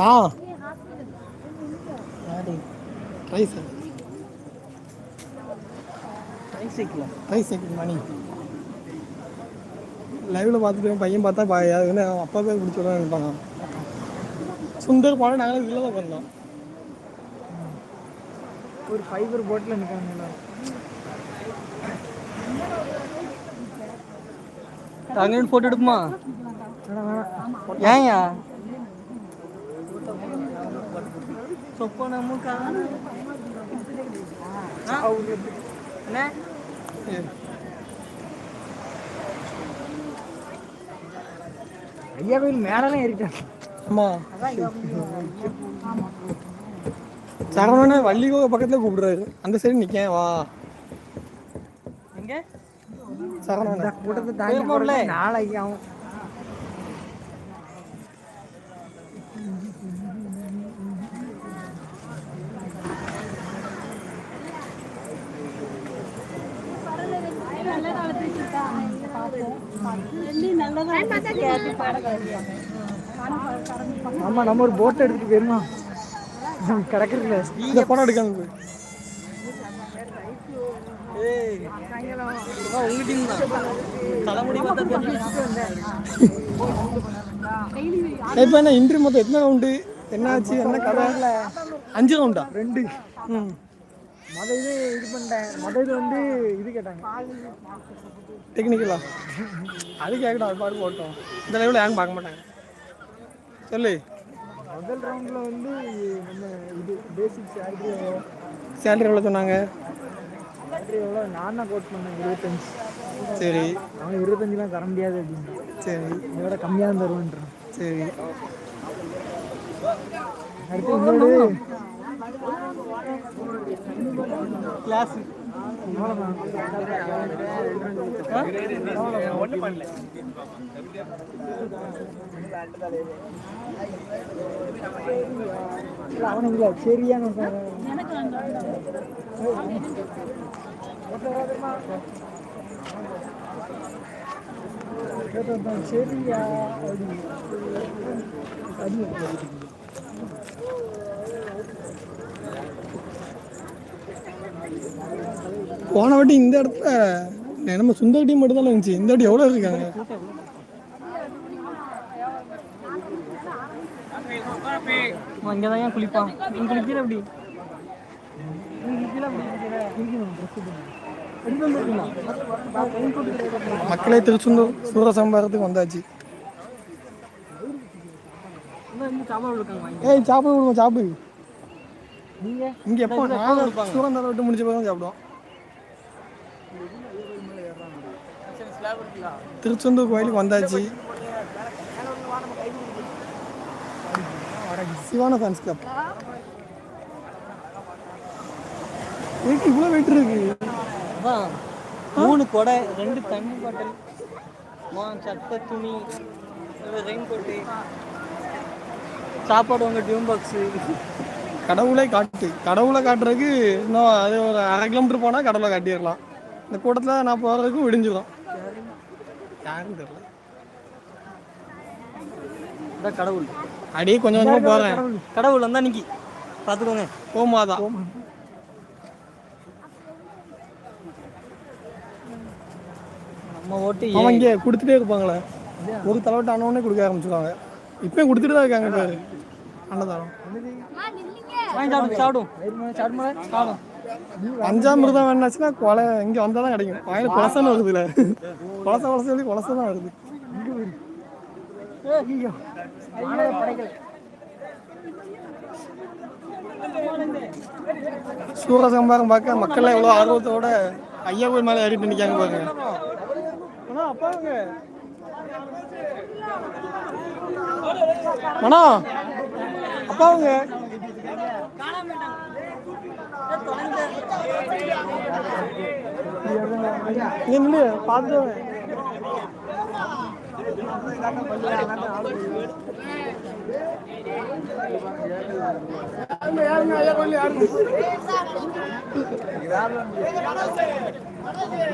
ஆ. Rice ட்ரைசைக்கிளா rice cycle மணி லைவில் பார்த்துட்டு பையன் பார்த்தா பா அது வந்து அவன் அப்பா போய் பிடிச்சி விட நினைப்பாங்க சுந்தர் போனால் நாங்களும் இதில் தான் பண்ணோம் ஒரு ஃபைபர் போட்டில் நிற்காங்க அங்கே ஃபோட்டோ எடுக்குமா ஏன்யா சொப்பன மூக்கா என்ன ஐயா கோயில் மேலாம் ஏறிட்டாங்க. ஆமாம் சரவணனை வள்ளிகோ பக்கத்தில் கூப்பிடுறாரு. அந்த சைடு நிற்கேன் வா. எங்க? சரவணன். கூட்டத்தை தாண்டி போடல நாளைக்கு ஆகும். ஆமா நம்ம ஒரு போட் எடுத்துட்டு போயிருமா கிடக்குறதுல. இந்த படம் பார்த்தா இப்போ என்ன இன்ட்ரி மொத்தம் எத்தனை ரவுண்டு என்னாச்சு என்ன கதை? அஞ்சு ரவுண்டா ரெண்டு. ம். மொத இது இது பண்ணிட்டேன். மொத இது வந்து இது கேட்டாங்க. டெக்னிக்கலா அது கேட்கட்டும் அது பாட்டு போட்டோம் இந்த லைவில் யாரும் பார்க்க மாட்டாங்க. சொல்லு. முதல் ரவுண்டில் வந்து நம்ம இது பேசிக் சேலரி சேலரி எவ்வளோ சொன்னாங்க? சேலரி எவ்வளோ? நான் தான் கோட் பண்ணேன் இருபத்தஞ்சு. சரி. அவன் இருபத்தஞ்சுலாம் தர முடியாது அப்படின்னு. சரி. இதோட கம்மியாக தான் தருவேன்றான். சரி. அடுத்து இன்னொரு கிளாஸ் இல்லை அவனுக்கு இல்லை சரியான சரியா போன வாட்டி இந்த இடத்துல நம்ம சுந்தர் டீம் மட்டும் தான் இருந்துச்சு. இந்த வாட்டி எவ்வளோ இருக்காங்க? அங்கே தான் குளிப்பான்? நீ குளிக்கிற அப்படி மக்களே திருச்செந்தூர் சூரசம்பாரத்துக்கு வந்தாச்சு. சாப்பாடு இருக்காங்க ஏய் சாப்பிட விடுவோம் சாப்பிடு. இங்கே எப்போ? நாங்கள் சூரந்தாரை விட்டு முடிச்ச தான் சாப்பிடுவோம். திருச்செந்தூர் கோயிலுக்கு வந்தாச்சு. சிவான ஃபேன்ஸ் கிளப் எதுக்கு இவ்வளோ வெயிட் இருக்கு. மூணு கொடை ரெண்டு தண்ணி பாட்டில் மா சட்டை துணி ரெயின் கோட்டு சாப்பாடு உங்கள் டியூம் பாக்ஸு கடவுளே காட்டு. கடவுளை காட்டுறதுக்கு இன்னும் அது ஒரு அரை கிலோமீட்டர் போனால் கடவுளை காட்டிடலாம். இந்த கூட்டத்தில் நான் போகிறதுக்கு விடிஞ்சிடும் யாரும் தெரியல. கடவுள். அப்படியே கொஞ்சம் கொஞ்சமாக போகிறேன் கடவுள். வந்தா நிக்கி. பார்த்துக்கோங்க போமாதான் நம்ம ஓட்டு அவன் இங்கே கொடுத்துட்டே இருப்பாங்களே. ஒரு தலைவட்ட ஆனவொடனே கொடுக்க ஆரம்பிச்சிருவாங்க. இப்பயும் கொடுத்துட்டு தான் இருக்காங்க பாரு. அன்னதானம். சாப்பிடும் பஞ்சாமிர்தம் வேணாச்சுன்னா கொலை இங்கே வந்தால் தான் கிடைக்கும். வாயில் குலசன்னு வருதுல. குலச குலச சொல்லி குலச தான் வருது படைகள். சூரசம்பாரம் பார்க்க மக்கள்லாம் எவ்வளோ ஆர்வத்தோட ஐயா கோயில் மேலே ஏறிட்டு நிற்காங்க பாருங்க. அண்ணா அப்பாவுங்க அண்ணா அப்பாவுங்க பார்த்து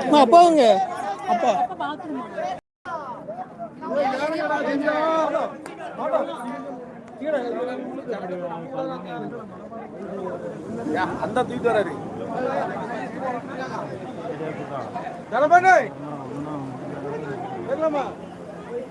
அம்மா, அப்பாவுங்க அப்பா. அந்த தூக்கிட்டு வராரு. தரப்பானே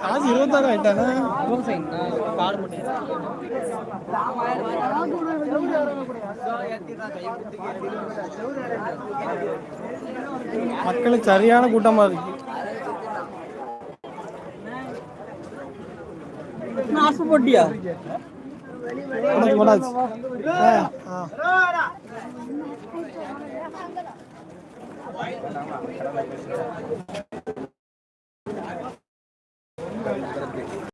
காசு இருபத்தாறு ஆயிட்டானே? மக்களுக்கு சரியான கூட்டமா இருக்கு. போட்டியா போடாச்சு, போடாச்சு. ஆ,